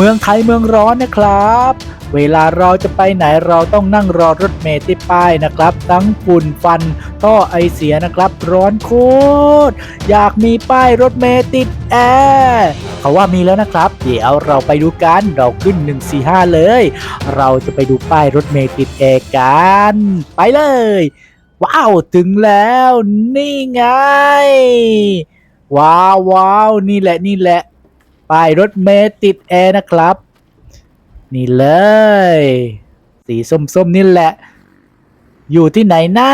เมืองไทยเมืองร้อนนะครับ เวลาเราจะไปไหนเราต้องนั่งรอรถเมล์ที่ป้ายนะครับ ทั้งฝุ่นฟันท่อไอเสียนะครับ ร้อนโคตร อยากมีป้ายรถเมล์ติดแอร์เขาว่ามีแล้วนะครับ เดี๋ยวเราไปดูกันเราขึ้น 145 เลย เราจะไปดูป้ายรถเมล์ติดแอร์กัน ไปเลย ว้าว ถึงแล้วนี่ไง ว้าวว้าวนี่แหละนี่แหละ ป้ายรถเมล์ติดแอร์นะครับ นี่เลย สีส้มๆนี่แหละ อยู่ที่ไหนหนะ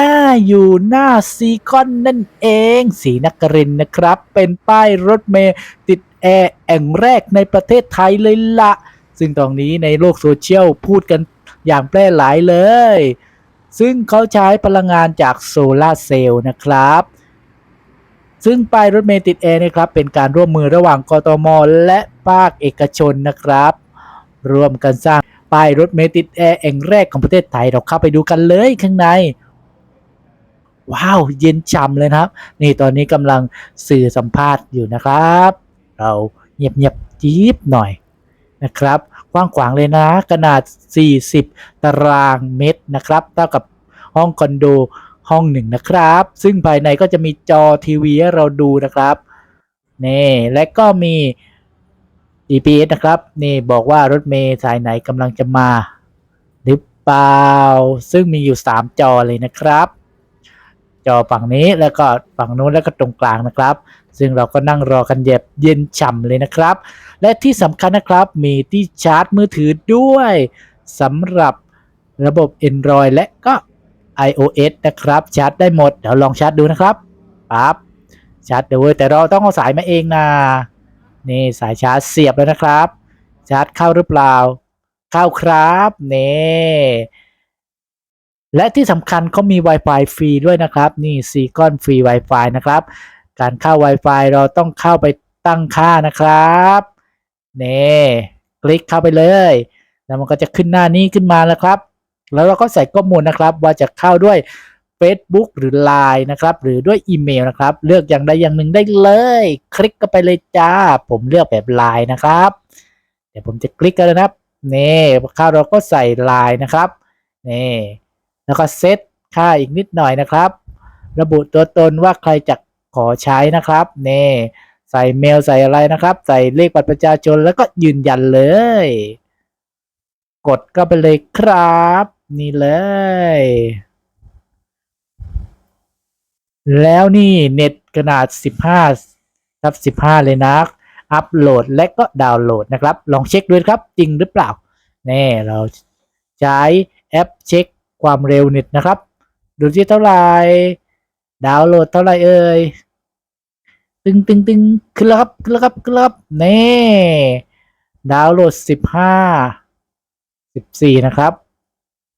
อยู่หน้าซีคอนนั่นเอง สีนครินทร์นะครับ เป็นป้ายรถเมล์ติดแอร์แห่งแรกในประเทศไทยเลยละซึ่งตรงนี้ในโลกโซเชียลพูดกันอย่างแพร่หลายเลย ซึ่งเขาใช้พลังงานจากโซลาร์เซลล์นะครับ ซึ่งป้ายรถเมล์ติดแอร์นะครับเป็นการร่วมมือระหว่างกทม และภาคเอกชนนะครับ ร่วมกันสร้างป้ายรถเมล์ติดแอร์แห่งแรกของประเทศไทยเราเข้าไปดูกันเลยข้างใน ว้าวเย็นฉ่ำเลยนะครับ นี่ตอนนี้กำลังสื่อสัมภาษณ์อยู่นะครับ เราเงียบๆจี๊บหน่อยนะครับกว้างขวางเลยนะขนาด 40 ตารางเมตรนะครับ เท่ากับห้องคอนโด ห้องหนึ่งนะครับ ซึ่งภายในก็จะมีจอทีวีให้เราดูนะครับนี่และก็มี GPS นะครับ นี่บอกว่ารถเมล์สายไหนกำลังจะมา หรือเปล่า ซึ่งมีอยู่ 3 จอเลยนะครับ จอฝั่งนี้แล้วก็ฝั่งนู้นแล้วก็ตรงกลางนะครับ ซึ่งเราก็นั่งรอกันเย็บเย็นฉ่ำเลยนะครับ และที่สำคัญนะครับมีที่ชาร์จมือถือด้วยสำหรับระบบ Android และก็ iOS นะครับชาร์จได้หมด เดี๋ยวลองชาร์จดูนะครับปั๊บชาร์จดูแต่เราต้องเอาสายมาเองนะนี่สายชาร์จเสียบแล้วนะครับ ชาร์จเข้าหรือเปล่า เข้าครับนี่และที่สำคัญเขามี Wi-Fi ฟรีด้วยนะครับ นี่ซีกอนฟรี Wi-Fi นะครับ การเข้า Wi-Fi เราต้องเข้าไปตั้งค่านะครับนี่คลิกเข้าไปเลย แล้วมันก็จะขึ้นหน้านี้ขึ้นมาแล้วครับ แล้วเราก็ใส่ข้อมูลนะครับว่าจะเข้าด้วย Facebook หรือ Line นะครับหรือด้วยอีเมลนะครับ เลือกอย่างใดอย่างหนึ่งได้เลย คลิกเข้าไปเลยจ้า ผมเลือกแบบ Line นะครับ เดี๋ยวผมจะคลิกกันนะครับนี่เข้าเราก็ใส่ Line นะครับนี่แล้วก็เซตค่าอีกนิดหน่อยนะครับ ระบุตัวตนว่าใครจะขอใช้นะครับนี่ใส่เมลใส่อะไรนะครับ ใส่เลขบัตรประชาชนแล้วก็ยืนยันเลย กดก็ไปเลยครับนี่เลย แล้วนี่เน็ตขนาด 15ทับ15 เลยนะ อัปโหลดและก็ดาวน์โหลดนะครับ ลองเช็คดูครับ จริงหรือเปล่า แน่เราใช้แอปเช็คความเร็วเน็ตนะครับ ดูที่เท่าไหร่ ดาวน์โหลดเท่าไหร่เอ่ย ตึงตึงตึงขึ้นแล้วครับ ขึ้นแล้วครับ ขึ้นแล้วครับนี่ดาวน์โหลด 15 14 นะครับ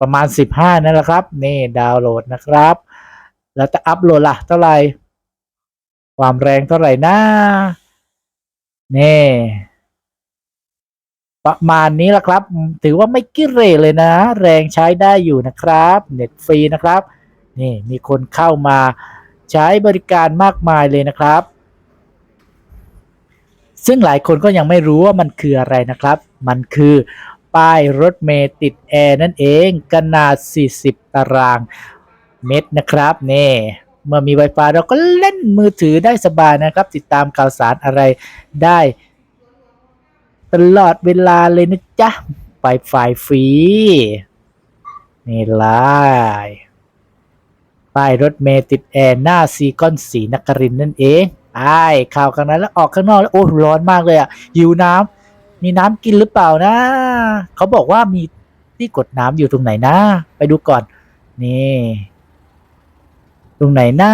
ประมาณ 15 นั่นแหละครับ นี่ดาวน์โหลดนะครับ แล้วจะอัพโหลดล่ะ เท่าไหร่ ความแรงเท่าไหร่นะนี่ประมาณนี้แหละครับ ถือว่าไม่กิเรเลยนะ แรงใช้ได้อยู่นะครับ เน็ตฟรีนะครับ นี่มีคนเข้ามาใช้บริการมากมายเลยนะครับ ซึ่งหลายคนก็ยังไม่รู้ว่ามันคืออะไรนะครับ มันคือ ป้ายรถเมล์ติดแอร์นั่นเองขนาด 40 ตารางเมตรนะครับนี่เมื่อมี Wi-Fi เราก็เล่นมือถือได้สบายนะครับ ติดตามข่าวสารอะไรได้ ตลอดเวลาเลยนะจ๊ะ Wi-Fi ฟรีนี่เลยป้ายรถเมล์ติดแอร์หน้าซีคอนสีนครินทร์นั่นเองไอ้ข่าวข้างในแล้วออกข้างนอกแล้วโอ้ร้อนมากเลยอะหิวน้ำ มีน้ำกินหรือเปล่านะ เขาบอกว่ามีที่กดน้ำอยู่ตรงไหนนะ ไปดูก่อน นี่ ตรงไหนนะ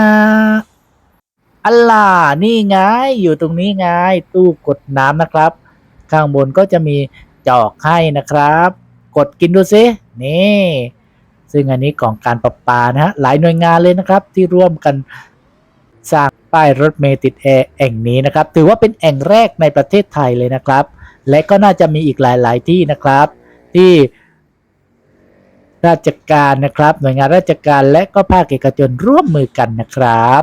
อัลล่านี่ไง อยู่ตรงนี้ไง ตู้กดน้ำนะครับ ข้างบนก็จะมีจอกให้นะครับ กดกินดูซินี่ ซึ่งอันนี้ของการประปานะฮะ หลายหน่วยงานเลยนะครับ ที่ร่วมกันสร้างป้ายรถเมล์ติดแอร์แห่งนี้นะครับ ถือว่าเป็นแห่งแรกในประเทศไทยเลยนะครับ และก็น่าจะมีอีกหลาย ๆ ที่นะครับ ที่ราชการนะครับ หน่วยงานราชการและก็ภาคเอกชนร่วมมือกันนะครับ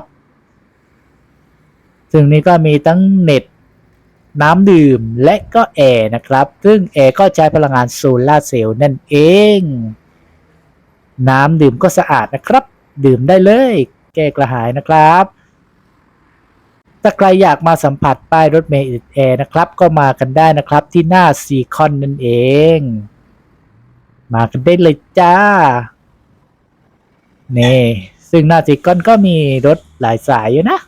ซึ่งนี้ก็มีทั้งเน็ต น้ำดื่มและก็แอร์นะครับ ซึ่งแอร์ก็ใช้พลังงานโซลาร์เซลล์นั่นเอง น้ำดื่มก็สะอาดนะครับ ดื่มได้เลย แก้กระหายนะครับ ถ้าใครอยากมาสัมผัสป้ายรถเมล์ติแอร์นะครับ ก็มากันได้นะครับที่หน้าซีคอนนั่นเอง มากันได้เลยจ้านี่ซึ่งหน้าซีคอนก็มีรถหลายสายอยู่นะ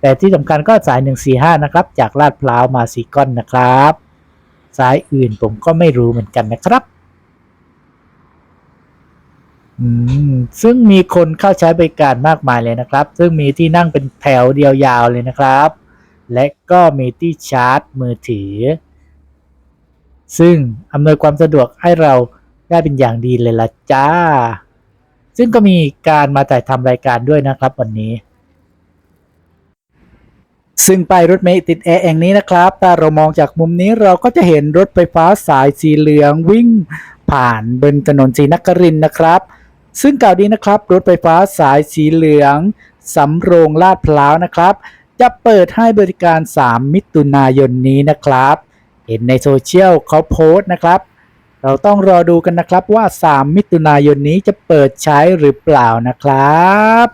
แต่ที่สำคัญก็สาย 145 นะครับ จากลาดพร้าวมาซีคอนนะครับ สายอื่นผมก็ไม่รู้เหมือนกันนะครับ ซึ่งมีคนเข้าใช้บริการมากมายเลยนะครับ ซึ่งมีที่นั่งเป็นแถวเดียวยาวเลยนะครับ และก็มีที่ชาร์จมือถือ ซึ่งอำนวยความสะดวกให้เราได้เป็นอย่างดีเลยละจ้า ซึ่งก็มีการมาถ่ายทำรายการด้วยนะครับวันนี้ ซึ่งป้ายรถเมล์ติดแอร์แห่งนี้นะครับ ถ้าเรามองจากมุมนี้เราก็จะเห็นรถไฟฟ้าสายสีเหลืองวิ่งผ่านบนถนนศรีนครินนะครับ ซึ่งกล่าวดีนะครับ รถไฟฟ้าสายสีเหลืองสำโรงลาดพร้าวนะครับ จะเปิดให้บริการ 3 มิถุนายนนี้นะครับ เห็นในโซเชียลเขาโพสต์นะครับ เราต้องรอดูกันนะครับว่า 3 มิถุนายนนี้จะเปิดใช้หรือเปล่านะครับ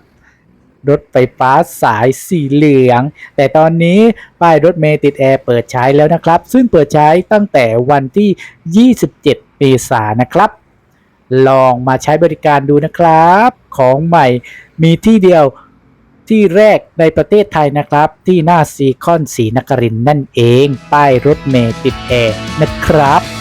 รถไฟฟ้าสายสีเหลือง แต่ตอนนี้ป้ายรถเมล์ติดแอร์เปิดใช้แล้วนะครับ ซึ่งเปิดใช้ตั้งแต่วันที่ 27 เมษายนนะครับ ลองมาใช้บริการดูนะครับ ของใหม่มีที่เดียวที่แรกในประเทศไทยนะครับ ที่หน้าซีคอนสีนครินทร์นั่นเอง ป้ายรถเมล์ติดแอร์นะครับ